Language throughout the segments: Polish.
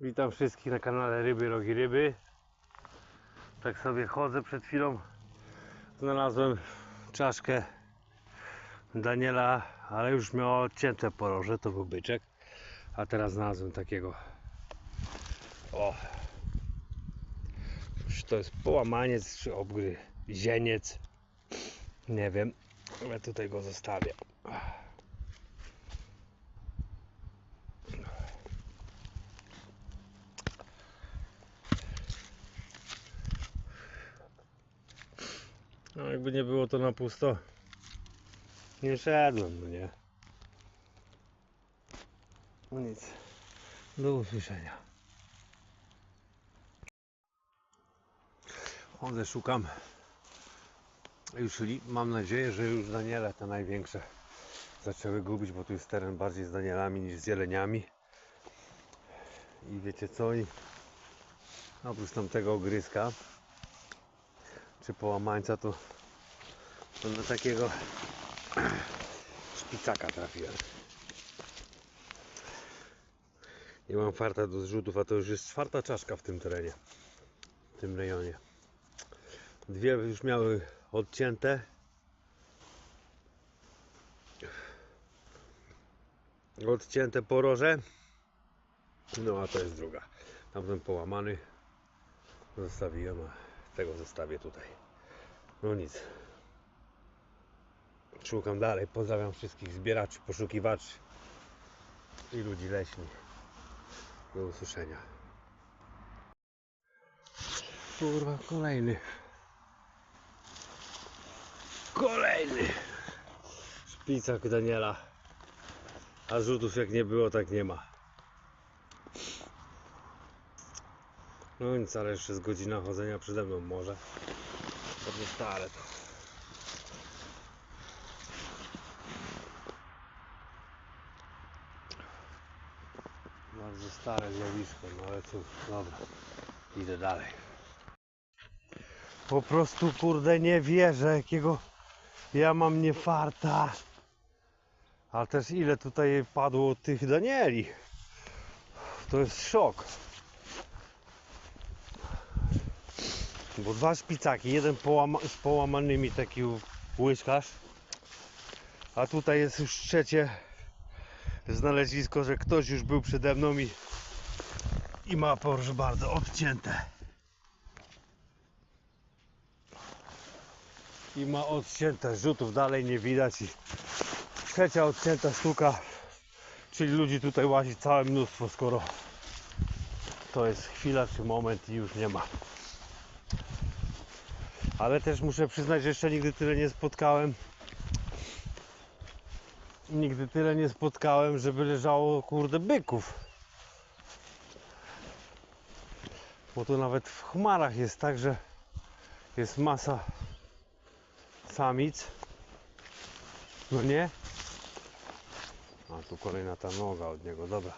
Witam wszystkich na kanale Ryby Rogi Ryby. Tak sobie chodzę przed chwilą. Znalazłem czaszkę Daniela, ale już miał odcięte poroże, to był byczek. A teraz znalazłem takiego. O! Czy to jest połamaniec, czy obgryzieniec? Nie wiem, ale tutaj go zostawię. No jakby nie było to na pusto. Nie szedłem, no nie. No nic. Do usłyszenia. Chodzę, szukam. Już mam nadzieję, że już Daniele te największe zaczęły gubić, bo tu jest teren bardziej z Danielami niż z jeleniami. I wiecie co? I oprócz tamtego ogryska czy połamańca to, to na takiego szpicaka trafiłem. Nie mam farta do zrzutów, a to już jest czwarta czaszka w tym terenie, w tym rejonie. Dwie już miały odcięte. Odcięte poroże. No a to jest druga. Tamten połamany zostawiłem, tego zostawię tutaj. No nic. Szukam dalej. Pozdrawiam wszystkich zbieraczy, poszukiwaczy i ludzi leśnych. Do usłyszenia. Kurwa, kolejny. Kolejny. Szpicak Daniela. A rzutów jak nie było, tak nie ma. No nic, ale jeszcze z godzina chodzenia przede mną może. Pewnie stare to. Bardzo stare zjawisko, no ale cóż, dobra. Idę dalej. Po prostu kurde nie wierzę jakiego ja mam nie farta. A też ile tutaj padło tych Danieli. To jest szok. Bo dwa szpicaki, jeden połama, z połamanymi taki łyżkarz. A tutaj jest już trzecie znalezisko, że ktoś już był przede mną i, i ma proszę bardzo odcięte. I ma odcięte, rzutów dalej nie widać i trzecia odcięta sztuka, czyli ludzi tutaj łazi całe mnóstwo, skoro to jest chwila czy moment i już nie ma. Ale też muszę przyznać, że jeszcze nigdy tyle nie spotkałem. Nigdy tyle nie spotkałem, żeby leżało kurde byków. Bo tu nawet w chmarach jest tak, że jest masa samic. No nie? A tu kolejna ta noga od niego, dobra.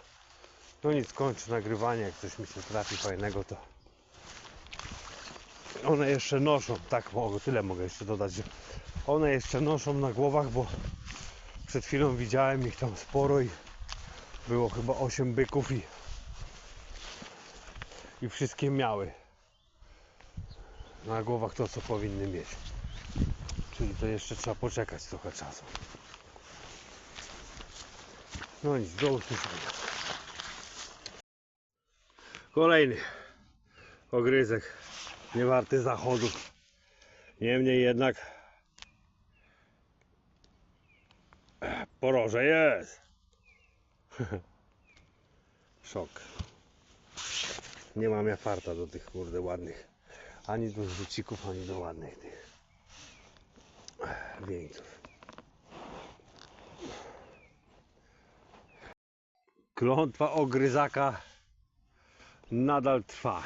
No nic, kończę nagrywanie, jak coś mi się trafi fajnego to one jeszcze noszą, tak mogę, tyle mogę jeszcze dodać, że one jeszcze noszą na głowach, bo przed chwilą widziałem ich tam sporo i było chyba 8 byków i, i wszystkie miały na głowach to, co powinny mieć. Czyli to jeszcze trzeba poczekać trochę czasu. No nic, do usłyszenia. Kolejny ogryzek nie warty zachodu. Niemniej jednak poroże jest. Szok. Nie mam ja farta do tych kurde ładnych. Ani do rzucików, ani do ładnych tych wieńców. Klątwa ogryzaka nadal trwa.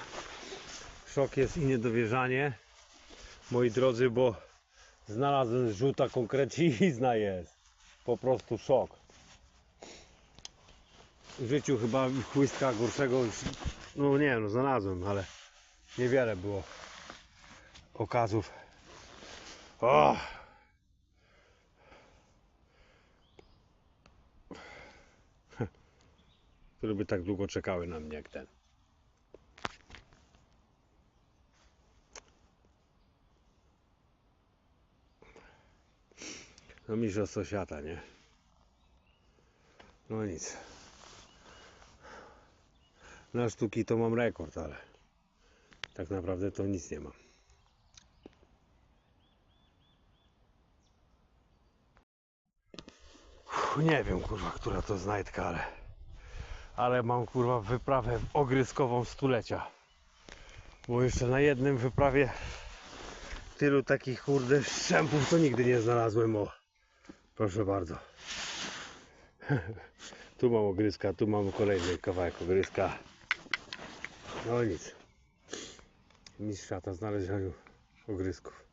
Szok jest i niedowierzanie, moi drodzy, bo znalazłem żółta konkrecizna jest. Po prostu szok. W życiu chyba chłystka gorszego już, no nie no znalazłem, ale niewiele było okazów. O! Które by tak długo czekały na mnie jak ten. No mistrzostwo świata, nie? No nic. Na sztuki to mam rekord, ale tak naprawdę to nic nie mam. Nie wiem kurwa, która to znajdka, ale ale mam kurwa wyprawę ogryskową stulecia. Bo jeszcze na jednym wyprawie tylu takich kurde szczępów to nigdy nie znalazłem. O, proszę bardzo. Tu mam ogryska, tu mam kolejny kawałek ogryska. No nic. Mistrz świata znalezieniu ogrysków.